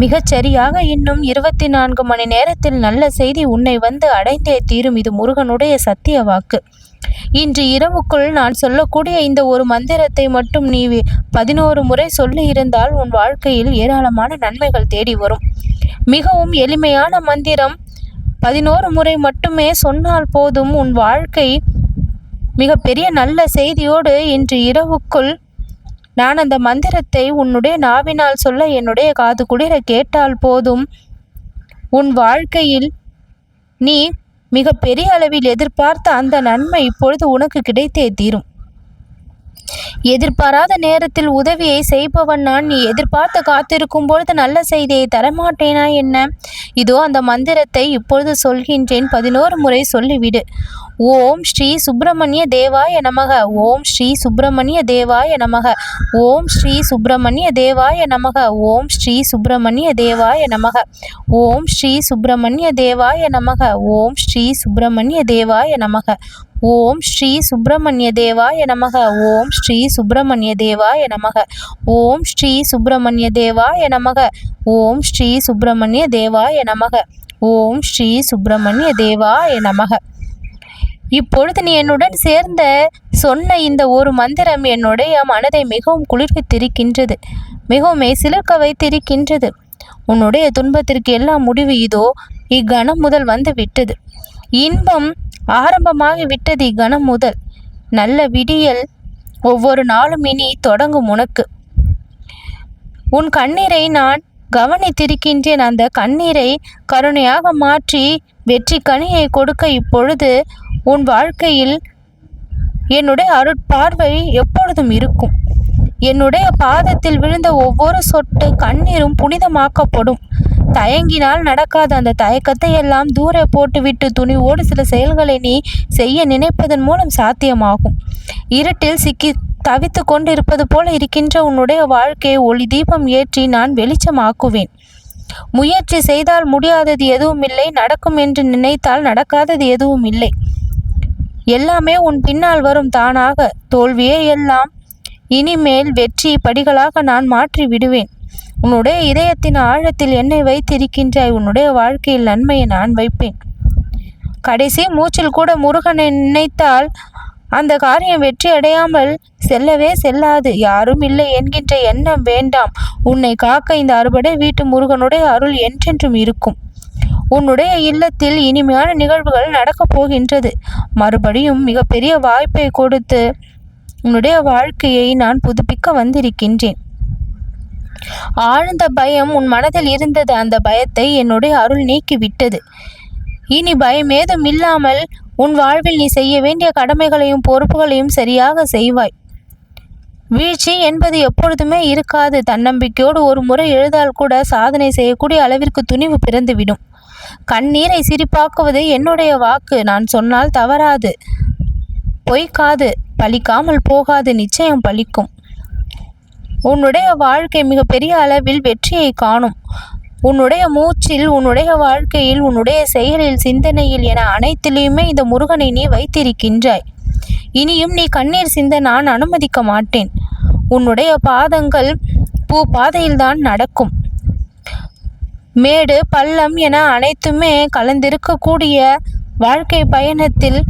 மிகச் சரியாக இன்னும் இருபத்தி நான்கு மணி நேரத்தில் நல்ல செய்தி உன்னை வந்து அடைந்தே தீரும். இது முருகனுடைய சத்திய வாக்கு. இன்று இரவுக்குள் நான் சொல்லக்கூடிய இந்த ஒரு மந்திரத்தை மட்டும் நீ பதினோரு முறை சொல்லி இருந்தால் உன் வாழ்க்கையில் ஏராளமான நன்மைகள் தேடி வரும். மிகவும் எளிமையான மந்திரம். பதினோரு முறை மட்டுமே சொன்னால் போதும் உன் வாழ்க்கை மிகப்பெரிய நல்ல செய்தியோடு இன்று இரவுக்குள் நான் அந்த மந்திரத்தை உன்னுடைய நாவினால் சொல்ல என்னுடைய காது குளிர கேட்டால் போதும். உன் வாழ்க்கையில் நீ மிக பெரிய அளவில் எதிர்பார்த்த அந்த நன்மை இப்பொழுது உனக்கு கிடைத்தே தீரும். எதிர்பாராத நேரத்தில் உதவியை செய்பவன் நான். நீ எதிர்பார்த்து காத்திருக்கும் பொழுது நல்ல செய்தியை தரமாட்டேனா என்ன? இதோ அந்த மந்திரத்தை இப்பொழுது சொல்கின்றேன். பதினோரு முறை சொல்லிவிடு. ஓம் ஸ்ரீ சுப்பிரமணிய தேவாய நமக ஓம் ஸ்ரீ சுப்பிரமணிய தேவாய நமக ஓம் ஸ்ரீ சுப்பிரமணிய தேவாய நமக ஓம் ஸ்ரீ சுப்பிரமணிய தேவாய நமக ஓம் ஸ்ரீ சுப்பிரமணிய தேவாய நமக ஓம் ஸ்ரீ சுப்பிரமணிய தேவாய நமக ஓம் ஸ்ரீ சுப்பிரமணிய தேவாய நமக ஓம் ஸ்ரீ சுப்பிரமணிய தேவாய நமக ஓம் ஸ்ரீ சுப்பிரமணிய தேவாய நமக ஓம் ஸ்ரீ சுப்பிரமணிய தேவாய நமக ஓம் ஸ்ரீ சுப்பிரமணிய தேவாய நமக இப்பொழுது நீ என்னுடன் சேர்ந்த சொன்ன இந்த ஒரு மந்திரம் என்னுடைய மனதை மிகவும் குளிர்வித்திருக்கின்றது. மிகவும் மெய்சிலிர்க்க வைத்திருக்கின்றது. உன்னுடைய துன்பத்திற்கு எல்லாம் முடிவு இதோ இக்கணம் முதல் வந்து விட்டது இன்பம் ஆரம்பமாகி விட்டது இக்கணம் முதல். நல்ல விடியல் ஒவ்வொரு நாளும் இனி தொடங்கும் உனக்கு. உன் கண்ணீரை நான் கவனித்திருக்கின்றேன். அந்த கண்ணீரை கருணையாக மாற்றி வெற்றி கனியை கொடுக்க இப்பொழுது உன் வாழ்க்கையில் என்னுடைய அருட்பார்வை எப்பொழுதும் இருக்கும். என்னுடைய பாதத்தில் விழுந்த ஒவ்வொரு சொட்டு கண்ணீரும் புனிதமாக்கப்படும். தயங்கினால் நடக்காத அந்த தயக்கத்தை எல்லாம் தூர போட்டுவிட்டு துணிவோடு சில செயல்களை நீ செய்ய நினைப்பதன் மூலம் சாத்தியமாகும். இருட்டில் சிக்கி தவித்து கொண்டிருப்பது போல இருக்கின்ற உன்னுடைய வாழ்க்கையை ஒளி தீபம் ஏற்றி நான் வெளிச்சமாக்குவேன். முயற்சி செய்தால் முடியாதது எதுவும் இல்லை நடக்கும் என்று நினைத்தால் நடக்காதது எதுவும் இல்லை எல்லாமே உன் பின்னால் வரும் தானாக. தோல்வியே எல்லாம் இனிமேல் வெற்றி படிகளாக நான் மாற்றி விடுவேன். உன்னுடைய இதயத்தின் ஆழத்தில் என்னை வைத்திருக்கின்றாய். உன்னுடைய வாழ்க்கையில் நன்மையை நான் வைப்பேன். கடைசி மூச்சில் கூட முருகனை நினைத்தால் அந்த காரியம் வெற்றி அடையாமல் செல்லவே செல்லாது. யாரும் இல்லை என்கின்ற எண்ணம் வேண்டாம். உன்னை காக்க இந்த அறுபடை வீட்டு முருகனுடைய அருள் என்றென்றும் இருக்கும். உன்னுடைய இல்லத்தில் இனிமையான நிகழ்வுகள் நடக்கப் போகின்றது. மறுபடியும் மிகப்பெரிய வாய்ப்பை கொடுத்து உன்னுடைய வாழ்க்கையை நான் புதுப்பிக்க வந்திருக்கின்றேன். ஆழ்ந்த பயம் உன் மனதில் இருந்தது. அந்த பயத்தை என்னுடைய அருள் நீக்கிவிட்டது. இனி பயம் ஏதும் இல்லாமல் உன் வாழ்வில் நீ செய்ய வேண்டிய கடமைகளையும் பொறுப்புகளையும் சரியாக செய்வாய். வீழ்ச்சி என்பது எப்பொழுதுமே இருக்காது. தன்னம்பிக்கையோடு ஒரு முறை எழுதால் கூட சாதனை செய்யக்கூடிய அளவிற்கு துணிவு பிறந்துவிடும். கண்ணீரை சிரிப்பாக்குவது என்னுடைய வாக்கு. நான் சொன்னால் தவறாது. பொய்க்காது. பலிக்காமல் போகாது. நிச்சயம் பலிக்கும் உன்னுடைய வாழ்க்கை மிகப்பெரிய அளவில் வெற்றியை காணும். உன்னுடைய மூச்சில் உன்னுடைய வாழ்க்கையில் உன்னுடைய செயலில் சிந்தனையில் என அனைத்திலையுமே இந்த முருகனை நீ வைத்திருக்கின்றாய். இனியும் நீ கண்ணீர் சிந்த நான் அனுமதிக்க மாட்டேன். உன்னுடைய பாதங்கள் பூ பாதையில்தான் நடக்கும். மேடு பள்ளம் என அனைத்துமே கலந்திருக்கக்கூடிய வாழ்க்கை பயணத்தில்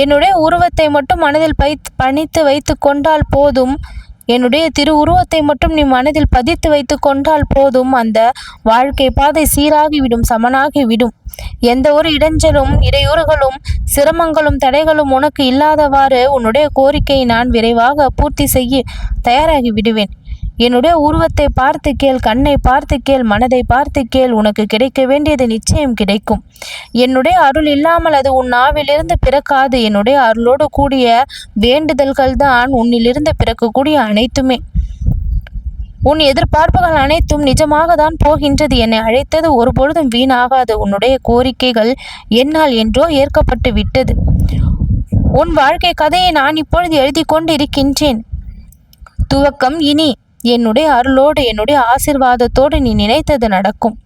என்னுடைய உருவத்தை மட்டும் மனதில் பைத் பணித்து வைத்து கொண்டால் போதும். என்னுடைய திரு உருவத்தை மட்டும் நீ மனதில் பதித்து வைத்து கொண்டால் போதும். அந்த வாழ்க்கை பாதை சீராகிவிடும் சமனாகிவிடும். எந்த ஒரு இடைஞ்சலும் இடையூறுகளும் சிரமங்களும் தடைகளும் உனக்கு இல்லாதவாறு உன்னுடைய கோரிக்கையை நான் விரைவாக பூர்த்தி செய்ய தயாராகி விடுவேன். என்னுடைய உருவத்தை பார்த்து கேள் கண்ணை பார்த்து கேள் மனதை பார்த்து கேள் உனக்கு கிடைக்க வேண்டியது நிச்சயம் கிடைக்கும். என்னுடைய அருள் இல்லாமல் அது உன் நாவிலிருந்து பிறக்காது. என்னுடைய அருளோடு கூடிய வேண்டுதல்கள் தான் உன்னிலிருந்து பிறக்கக்கூடிய அனைத்துமே. உன் எதிர்பார்ப்புகள் அனைத்தும் நிஜமாக தான் போகின்றது. என்னை அழைத்தது ஒருபொழுதும் வீணாகாது. உன்னுடைய கோரிக்கைகள் என்னால் என்றோ ஏற்கப்பட்டு விட்டது. உன் வாழ்க்கை கதையை நான் இப்பொழுது எழுதி கொண்டு இருக்கின்றேன் துவக்கம் இனி. என்னுடைய அருளோடு என்னுடைய ஆசிர்வாதத்தோடு நீ நினைத்தது நடக்கும்.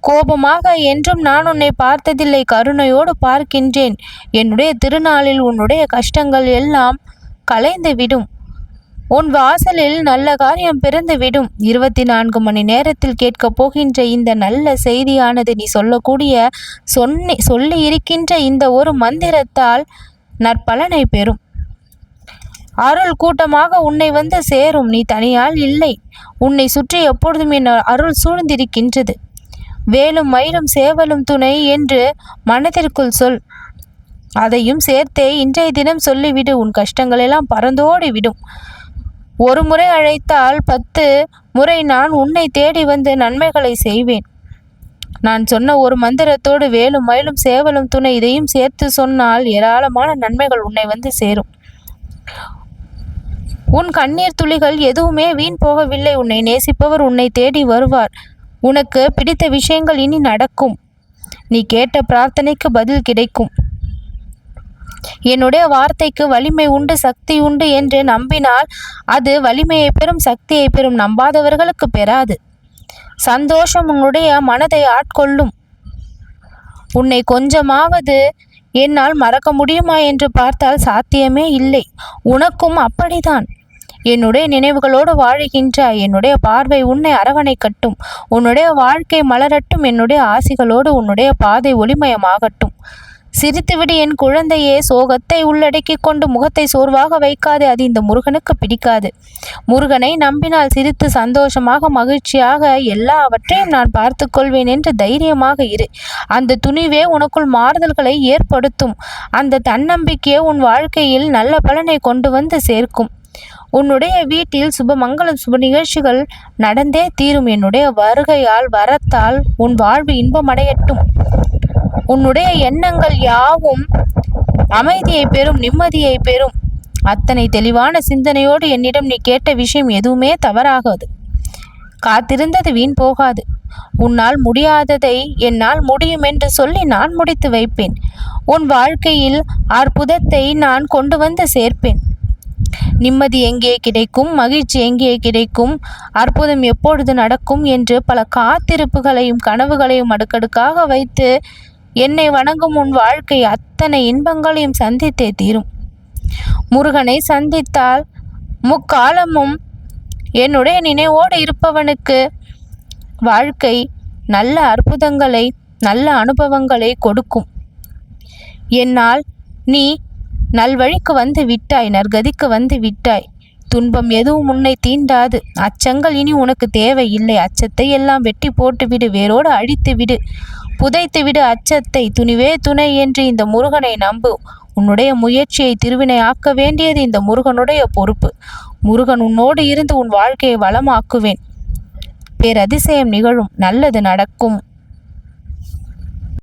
கோபமாக என்றும் நான் உன்னை பார்த்ததில்லை கருணையோடு பார்க்கின்றேன். என்னுடைய திருநாளில் உன்னுடைய கஷ்டங்கள் எல்லாம் கலைந்து விடும். உன் வாசலில் நல்ல காரியம் பிறந்து விடும். இருபத்தி நான்கு மணி நேரத்தில் கேட்கப் போகின்ற இந்த நல்ல செய்தியானது நீ சொல்லக்கூடிய சொன்னி சொல்லி இருக்கின்ற இந்த ஒரு மந்திரத்தால் நற்பலனை பெறும். அருள் கூட்டமாக உன்னை வந்து சேரும். நீ தனியால் இல்லை. உன்னை சுற்றி எப்பொழுதும் என் அருள் சூழ்ந்திருக்கின்றது. வேலும் மயிலும் சேவலும் துணை என்று மனதிற்குள் சொல். அதையும் சேர்த்தே இன்றைய தினம் சொல்லிவிடு. உன் கஷ்டங்களெல்லாம் பறந்தோடி விடும். ஒரு முறை அழைத்தால் பத்து முறை நான் உன்னை தேடி வந்து நன்மைகளை செய்வேன். நான் சொன்ன ஒரு மந்திரத்தோடு வேலும் மயிலும் சேவலும் துணை இதையும் சேர்த்து சொன்னால் ஏராளமான நன்மைகள் உன்னை வந்து சேரும். உன் கண்ணீர் துளிகள் எதுவுமே வீண் போகவில்லை. உன்னை நேசிப்பவர் உன்னை தேடி வருவார். உனக்கு பிடித்த விஷயங்கள் இனி நடக்கும். நீ கேட்ட பிரார்த்தனைக்கு பதில் கிடைக்கும். என்னுடைய வார்த்தைக்கு வலிமை உண்டு சக்தி உண்டு என்று நம்பினால் அது வலிமையை பெறும் சக்தியை பெறும். நம்பாதவர்களுக்கு பெறாது. சந்தோஷம் உன்னுடைய மனதை ஆட்கொள்ளும். உன்னை கொஞ்சமாவது என்னால் மறக்க முடியுமா என்று பார்த்தால் சாத்தியமே இல்லை. உனக்கும் அப்படிதான் என்னுடைய நினைவுகளோடு வாழுகின்றாய் என்னுடைய பார்வை உன்னை அரவணைக்கட்டும். உன்னுடைய வாழ்க்கை மலரட்டும். என்னுடைய ஆசிகளோடு உன்னுடைய பாதை ஒளிமயமாகட்டும். சிரித்துவிடு என் குழந்தையே. சோகத்தை உள்ளடக்கி கொண்டு முகத்தை சோர்வாக வைக்காது. அது இந்த முருகனுக்கு பிடிக்காது. முருகனை நம்பினால் சிரித்து சந்தோஷமாக மகிழ்ச்சியாக எல்லாவற்றையும் நான் பார்த்து கொள்வேன் என்று தைரியமாக இரு. அந்த துணிவே உனக்குள் மாறுதல்களை ஏற்படுத்தும். அந்த தன்னம்பிக்கையே உன் வாழ்க்கையில் நல்ல பலனை கொண்டு வந்து சேர்க்கும். உன்னுடைய வீட்டில் சுபமங்கலம் சுப நிகழ்ச்சிகள் நடந்தே தீரும். என்னுடைய வருகையால் வரத்தால் உன் வாழ்வு இன்பமடையட்டும். உன்னுடைய எண்ணங்கள் யாவும் அமைதியை பெறும் நிம்மதியை பெறும். அத்தனை தெளிவான சிந்தனையோடு என்னிடம் நீ கேட்ட விஷயம் எதுவுமே தவறாகாது. காத்திருந்தது வீண் போகாது. உன்னால் முடியாததை என்னால் முடியும் என்று சொல்லி நான் முடித்து வைப்பேன். உன் வாழ்க்கையில் அற்புதத்தை நான் கொண்டு வந்து சேர்ப்பேன். நிம்மதி எங்கே கிடைக்கும்? மகிழ்ச்சி எங்கே கிடைக்கும்? அற்புதம் எப்பொழுது நடக்கும்? என்று பல காத்திருப்புகளையும் கனவுகளையும் அடுக்கடுக்காக வைத்து என்னை வணங்கும் உன் வாழ்க்கை அத்தனை இன்பங்களையும் சந்தித்தே தீரும். முருகனை சந்தித்தால் முக்காலமும் என்னுடைய நினைவோடு இருப்பவனுக்கு வாழ்க்கை நல்ல அற்புதங்களை நல்ல அனுபவங்களை கொடுக்கும். என்னால் நீ நல்வழிக்கு வந்து விட்டாய் நற்கதிக்கு வந்து விட்டாய். துன்பம் எதுவும் உன்னை தீண்டாது. அச்சங்கள் இனி உனக்கு தேவையில்லை. அச்சத்தை எல்லாம் வெட்டி போட்டு விடு. வேரோடு அழித்து விடு. புதைத்து விடு அச்சத்தை. துணிவே துணை என்று இந்த முருகனை நம்பு. உன்னுடைய முயற்சியை திருவினை ஆக்க வேண்டியது இந்த முருகனுடைய பொறுப்பு. முருகன் உன்னோடு இருந்து உன் வாழ்க்கையை வளமாக்குவேன். பேரதிசயம் நிகழும். நல்லது நடக்கும்.